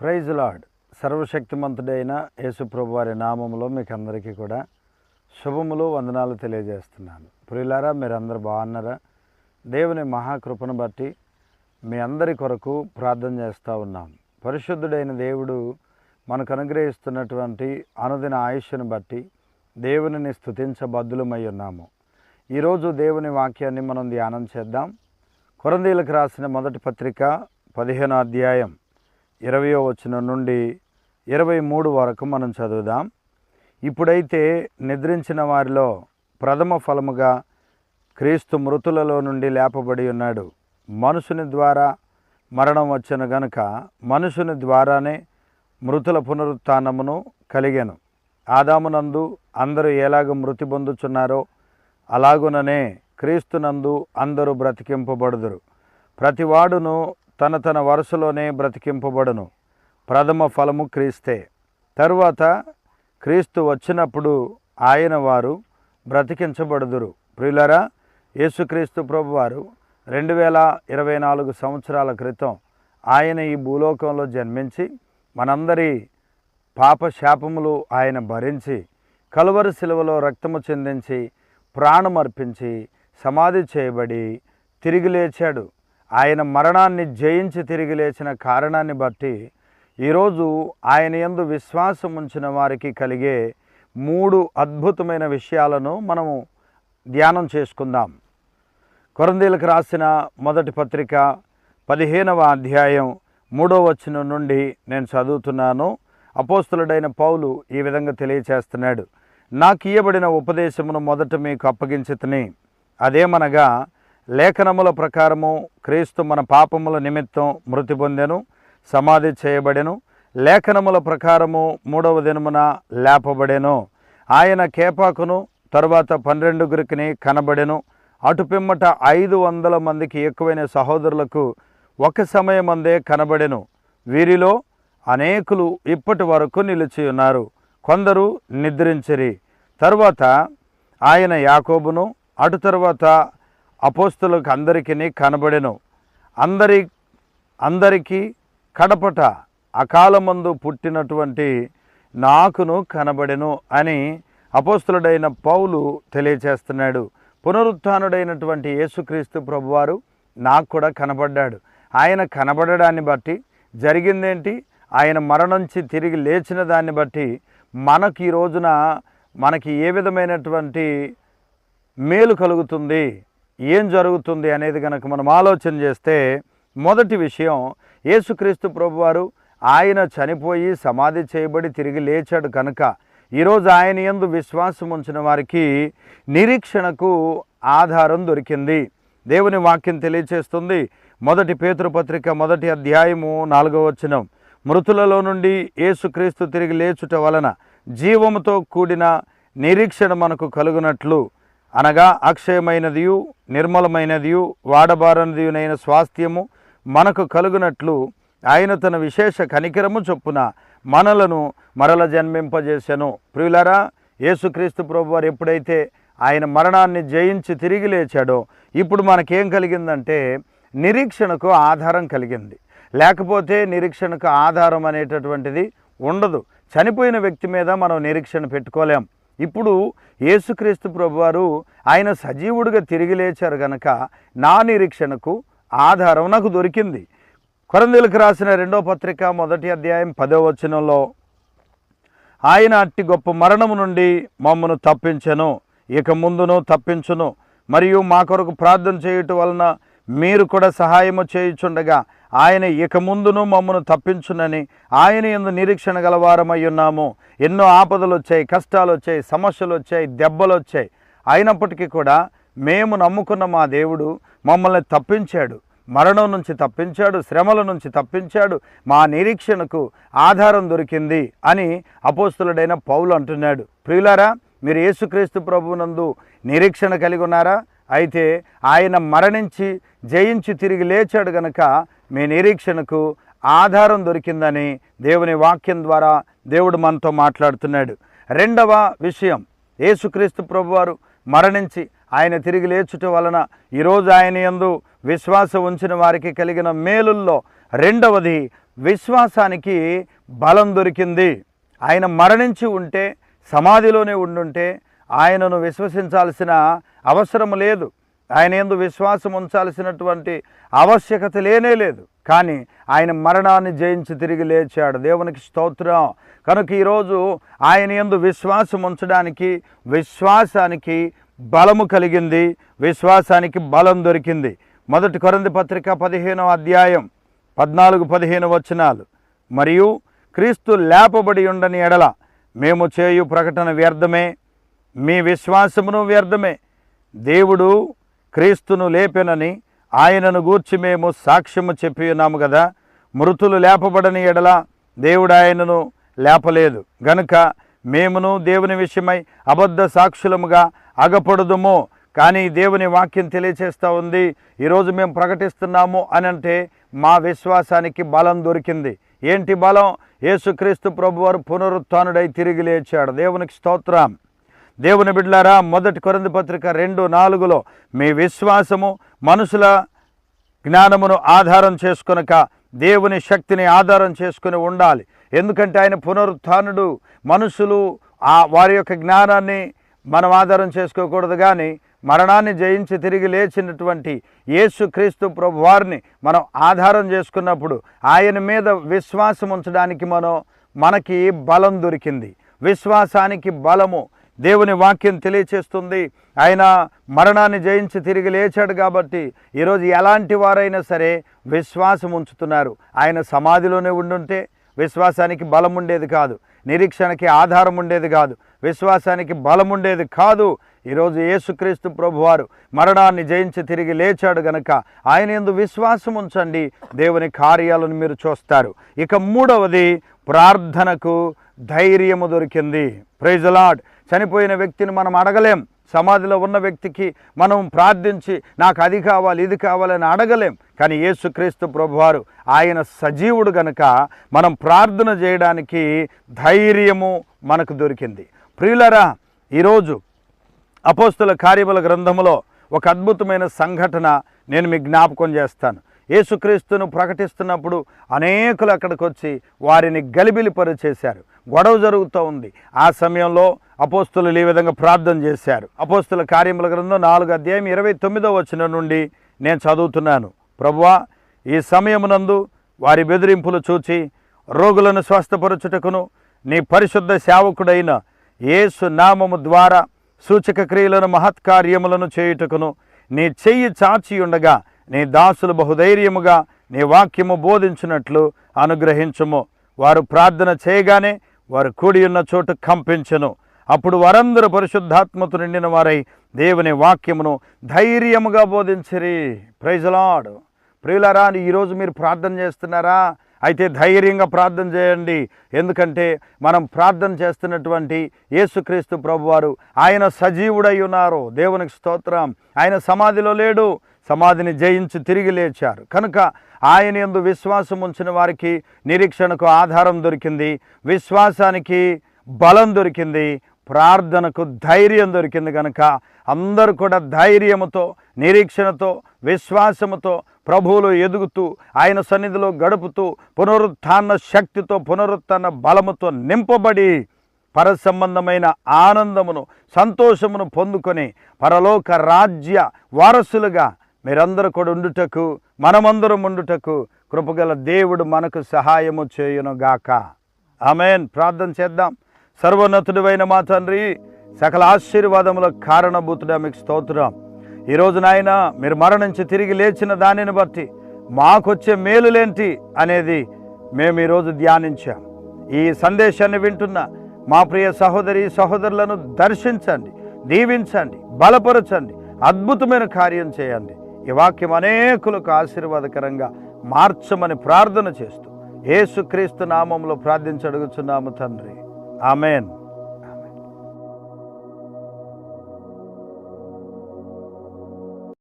Praise lord. సర్వశక్తిమంతుడైన యేసుప్రభు వారి నామములో మీకు అందరికీ కూడా శుభములు వందనాలు తెలియజేస్తున్నాను. ప్రియులారా మీరందరూ బాగున్నారా? దేవుని మహాకృపను బట్టి మీ అందరి కొరకు ప్రార్థన చేస్తూ ఉన్నాం. పరిశుద్ధుడైన దేవుడు మనకు అనుగ్రహిస్తున్నటువంటి అనుదిన ఆయుష్ను బట్టి దేవునిని స్తుతించబద్దులమై ఉన్నాము. ఈరోజు దేవుని వాక్యాన్ని మనం ధ్యానం చేద్దాం. కొరందీలకు రాసిన మొదటి పత్రిక పదిహేనో అధ్యాయం ఇరవయో వచనం నుండి ఇరవై మూడు వరకు మనం చదువుదాం. ఇప్పుడైతే నిద్రించిన వారిలో ప్రథమ ఫలముగా క్రీస్తు మృతులలో నుండి లేపబడి ఉన్నాడు. మనుషుని ద్వారా మరణం వచ్చిన గనుక మనుషుని ద్వారానే మృతుల పునరుత్నమును కలిగాను. ఆదామునందు అందరూ ఎలాగ మృతి పొందుచున్నారో అలాగుననే క్రీస్తునందు అందరూ బ్రతికింపబడుదురు. ప్రతివాడును తన తన వరుసలోనే బ్రతికింపబడును. ప్రథమ ఫలము క్రీస్తే. తరువాత క్రీస్తు వచ్చినప్పుడు ఆయన వారు బ్రతికించబడుదురు. ప్రియులరా యేసుక్రీస్తు ప్రభువారు రెండు వేల ఇరవై నాలుగు సంవత్సరాల క్రితం ఆయన ఈ భూలోకంలో జన్మించి మనందరి పాప శాపములు ఆయన భరించి కలువరి శిలువలో రక్తము చెందించి ప్రాణమర్పించి సమాధి చేయబడి తిరిగి లేచాడు. ఆయన మరణాన్ని జయించి తిరిగి లేచిన కారణాన్ని బట్టి ఈరోజు ఆయన యందు విశ్వాసం ఉంచిన వారికి కలిగే మూడు అద్భుతమైన విషయాలను మనము ధ్యానం చేసుకుందాం. కొరందీలకు రాసిన మొదటి పత్రిక పదిహేనవ అధ్యాయం మూడో వచనం నుండి నేను చదువుతున్నాను. అపోస్తులుడైన పౌలు ఈ విధంగా తెలియచేస్తున్నాడు. నాకు ఇయ్యబడిన ఉపదేశమును మొదట మీకు అప్పగించితిని అదేమనగా లేఖనముల ప్రకారము క్రీస్తు మన పాపముల నిమిత్తం మృతి పొందెను సమాధి చేయబడెను. లేఖనముల ప్రకారము మూడవ దినమున లేపబడెను. ఆయన కేపాకును తరువాత పన్నెండుగురికి కనబడెను. అటు పిమ్మట ఐదు వందల మందికి ఎక్కువైన సహోదరులకు ఒక సమయమందే కనబడెను. వీరిలో అనేకులు ఇప్పటి వరకు నిలిచి ఉన్నారు. కొందరు నిద్రించిరి. తరువాత ఆయన యాకోబును అటు తరువాత అపోస్తులకు అందరికీ కనబడెను. అందరి అందరికీ కడపట అకాలమందు పుట్టినటువంటి నాకును కనబడెను అని అపోస్తులుడైన పౌలు తెలియచేస్తున్నాడు. పునరుత్డైనటువంటి యేసుక్రీస్తు ప్రభువారు నాకు కూడా కనబడ్డాడు. ఆయన కనబడడాన్ని బట్టి జరిగిందేంటి? ఆయన మరణించి తిరిగి లేచిన దాన్ని బట్టి మనకి ఈ రోజున మనకి ఏ విధమైనటువంటి మేలు కలుగుతుంది? ఏం జరుగుతుంది అనేది కనుక మనం ఆలోచన చేస్తే మొదటి విషయం యేసుక్రీస్తు ప్రభువారు ఆయన చనిపోయి సమాధి చేయబడి తిరిగి లేచాడు కనుక ఈరోజు ఆయన యందు విశ్వాసం ఉంచిన వారికి నిరీక్షణకు ఆధారం దొరికింది. దేవుని వాక్యం తెలియచేస్తుంది. మొదటి పేతృపత్రిక మొదటి అధ్యాయము నాలుగవ వచనం. మృతులలో నుండి యేసుక్రీస్తు తిరిగి లేచుట వలన జీవముతో కూడిన నిరీక్షణ మనకు కలుగునట్లు. అనగా అక్షయమైనదియు నిర్మలమైనదియు వాడబారనిదియునైన స్వాస్థ్యము మనకు కలుగునట్లు ఆయన తన విశేష కనికరము చొప్పున మనలను మరల జన్మింపజేశాను ప్రియులరా యేసుక్రీస్తు ప్రభు వారు ఎప్పుడైతే ఆయన మరణాన్ని జయించి తిరిగి లేచాడో ఇప్పుడు మనకేం కలిగిందంటే నిరీక్షణకు ఆధారం కలిగింది. లేకపోతే నిరీక్షణకు ఆధారం అనేటటువంటిది ఉండదు. చనిపోయిన వ్యక్తి మీద మనం నిరీక్షణ పెట్టుకోలేం. ఇప్పుడు యేసుక్రీస్తు ప్రభువారు ఆయన సజీవుడిగా తిరిగి లేచారు గనక నా నిరీక్షణకు ఆధారం నాకు దొరికింది. కొరందీలకు రాసిన రెండో పత్రిక మొదటి అధ్యాయం పదో వచనంలో ఆయన అట్టి గొప్ప మరణము నుండి మమ్మను తప్పించను ఇక ముందును తప్పించును మరియు మా కొరకు ప్రార్థన చేయుట వలన మీరు కూడా సహాయము చేయుచుండగా ఆయన ఇక ముందును మమ్మను తప్పించునని ఆయన ఎందు నిరీక్షణ గలవారమై ఉన్నాము. ఎన్నో ఆపదలు వచ్చాయి కష్టాలు వచ్చాయి సమస్యలు వచ్చాయి దెబ్బలు వచ్చాయి అయినప్పటికీ కూడా మేము నమ్ముకున్న మా దేవుడు మమ్మల్ని తప్పించాడు. మరణం నుంచి తప్పించాడు శ్రమల నుంచి తప్పించాడు మా నిరీక్షణకు ఆధారం దొరికింది అని అపోస్తులుడైన పౌలు అంటున్నాడు. ప్రియులారా మీరు యేసుక్రీస్తు ప్రభునందు నిరీక్షణ కలిగి ఉన్నారా? అయితే ఆయన మరణించి జయించి తిరిగి లేచాడు గనక మీ నిరీక్షణకు ఆధారం దొరికిందని దేవుని వాక్యం ద్వారా దేవుడు మనతో మాట్లాడుతున్నాడు. రెండవ విషయం యేసుక్రీస్తు ప్రభువారు మరణించి ఆయన తిరిగి లేచుట వలన ఈరోజు ఆయన యందు విశ్వాసం ఉంచిన వారికి కలిగిన మేలుల్లో రెండవది విశ్వాసానికి బలం దొరికింది. ఆయన మరణించి ఉంటే సమాధిలోనే ఉండుంటే ఆయనను విశ్వసించాల్సిన అవసరం లేదు. ఆయన ఎందు విశ్వాసం ఉంచాల్సినటువంటి ఆవశ్యకత లేనే లేదు. కానీ ఆయన మరణాన్ని జయించి తిరిగి లేచాడు. దేవునికి స్తోత్రం. కనుక ఈరోజు ఆయన ఎందు విశ్వాసం ఉంచడానికి విశ్వాసానికి బలము కలిగింది. విశ్వాసానికి బలం దొరికింది. మొదటి కొరంది పత్రిక పదిహేనవ అధ్యాయం పద్నాలుగు పదిహేను వచనాలు. మరియు క్రీస్తు లేపబడి ఉండని ఎడల మేము చేయు ప్రకటన వ్యర్థమే. మీ విశ్వాసమును వ్యర్థమే. దేవుడు క్రీస్తును లేపెనని ఆయనను గూర్చి మేము సాక్ష్యము చెప్పి ఉన్నాము కదా మృతులు లేపబడని ఎడల దేవుడు ఆయనను లేపలేదు. గనుక మేమును దేవుని విషయమై అబద్ధ సాక్షులముగా అగపడదుము. కానీ దేవుని వాక్యం తెలియచేస్తూ ఉంది. ఈరోజు మేము ప్రకటిస్తున్నాము అని అంటే మా విశ్వాసానికి బలం దొరికింది. ఏంటి బలం? యేసుక్రీస్తు ప్రభువారు పునరుత్నుడై తిరిగి లేచాడు. దేవునికి స్తోత్రం. దేవుని బిడ్లారా మొదటి కొరంది పత్రిక రెండు నాలుగులో మీ విశ్వాసము మనుషుల జ్ఞానమును ఆధారం చేసుకొనక దేవుని శక్తిని ఆధారం చేసుకుని ఉండాలి. ఎందుకంటే ఆయన పునరుత్నుడు మనుషులు ఆ వారి యొక్క జ్ఞానాన్ని మనం ఆధారం చేసుకోకూడదు కానీ మరణాన్ని జయించి తిరిగి లేచినటువంటి యేసు క్రీస్తు మనం ఆధారం చేసుకున్నప్పుడు ఆయన మీద విశ్వాసం ఉంచడానికి మనం మనకి బలం దొరికింది. విశ్వాసానికి బలము దేవుని వాక్యం తెలియచేస్తుంది. ఆయన మరణాన్ని జయించి తిరిగి లేచాడు కాబట్టి ఈరోజు ఎలాంటి వారైనా సరే విశ్వాసం ఉంచుతున్నారు. ఆయన సమాధిలోనే ఉండుంటే విశ్వాసానికి బలం ఉండేది కాదు. నిరీక్షణకి ఆధారం ఉండేది కాదు. విశ్వాసానికి బలం ఉండేది కాదు. ఈరోజు యేసుక్రీస్తు ప్రభువారు మరణాన్ని జయించి తిరిగి లేచాడు గనక ఆయన ఎందు విశ్వాసం ఉంచండి. దేవుని కార్యాలను మీరు చూస్తారు. ఇక మూడవది ప్రార్థనకు ధైర్యము దొరికింది. ప్రైజ్ లాడ్ చనిపోయిన వ్యక్తిని మనం అడగలేం. సమాధిలో ఉన్న వ్యక్తికి మనం ప్రార్థించి నాకు అది కావాలి ఇది కావాలని అడగలేం. కానీ యేసుక్రీస్తు ప్రభువారు ఆయన సజీవుడు గనుక మనం ప్రార్థన చేయడానికి ధైర్యము మనకు దొరికింది. ప్రియులరా ఈరోజు అపోస్తుల కార్యముల గ్రంథములో ఒక అద్భుతమైన సంఘటన నేను మీ జ్ఞాపకం చేస్తాను. యేసుక్రీస్తును ప్రకటిస్తున్నప్పుడు అనేకులు అక్కడికి వచ్చి వారిని గలిబిలిపరిచేశారు. గొడవ జరుగుతూ ఉంది. ఆ సమయంలో అపోస్తులు ఈ విధంగా ప్రార్థన చేశారు. అపోస్తుల కార్యముల గ్రంథం నాలుగు అధ్యాయం ఇరవై తొమ్మిదో వచ్చిన నుండి నేను చదువుతున్నాను. ప్రభువా ఈ సమయమునందు వారి బెదిరింపులు చూచి రోగులను స్వస్థపరచుటకును నీ పరిశుద్ధ సేవకుడైన యేసు నామము ద్వారా సూచక క్రియలను మహత్కార్యములను చేయుటకును నీ చెయ్యి చాచి ఉండగా నీ దాసులు బహుధైర్యముగా నీ వాక్యము బోధించినట్లు అనుగ్రహించుము. వారు ప్రార్థన చేయగానే వారు కూడి ఉన్న చోటు కంపించను. అప్పుడు వారందరూ పరిశుద్ధాత్మతో నిండిన వారై దేవుని వాక్యమును ధైర్యముగా బోధించిరి. ప్రైజలాడు ప్రియులారా ఈరోజు మీరు ప్రార్థన చేస్తున్నారా? అయితే ధైర్యంగా ప్రార్థన చేయండి. ఎందుకంటే మనం ప్రార్థన చేస్తున్నటువంటి యేసుక్రీస్తు ప్రభువారు ఆయన సజీవుడై ఉన్నారు. దేవునికి స్తోత్రం. ఆయన సమాధిలో లేడు. సమాధిని జయించి తిరిగి లేచారు. కనుక ఆయన ఎందు విశ్వాసం ఉంచిన వారికి నిరీక్షణకు ఆధారం దొరికింది. విశ్వాసానికి బలం దొరికింది. ప్రార్థనకు ధైర్యం దొరికింది కనుక అందరూ కూడా ధైర్యముతో నిరీక్షణతో విశ్వాసముతో ప్రభువులో ఎదుగుతూ ఆయన సన్నిధిలో గడుపుతూ పునరుత్థాన శక్తితో పునరుత్థాన బలముతో నింపబడి పర సంబంధమైన ఆనందమును సంతోషమును పొందుకొని పరలోక రాజ్య వారసులుగా మీరందరూ కూడా ఉండుటకు మనమందరం ఉండుటకు కృపగల దేవుడు మనకు సహాయము చేయునుగాక. ఆమెన్. ప్రార్థన చేద్దాం. సర్వోన్నతుడివైన మా తండ్రి సకల ఆశీర్వాదముల కారణభూతుడా మీకు స్తోత్రం. ఈరోజు నాయన మీరు మరణించి తిరిగి లేచిన దానిని బట్టి మాకొచ్చే మేలులేంటి అనేది మేము ఈరోజు ధ్యానించాం. ఈ సందేశాన్ని వింటున్న మా ప్రియ సహోదరి సహోదరులను దర్శించండి దీవించండి బలపరచండి అద్భుతమైన కార్యం చేయండి. ఈ వాక్యం అనేకులకు ఆశీర్వాదకరంగా మార్చమని ప్రార్థన చేస్తూ ఏసుక్రీస్తు నామంలో ప్రార్థించడుగుచున్నాము తండ్రి. ఆమెన్.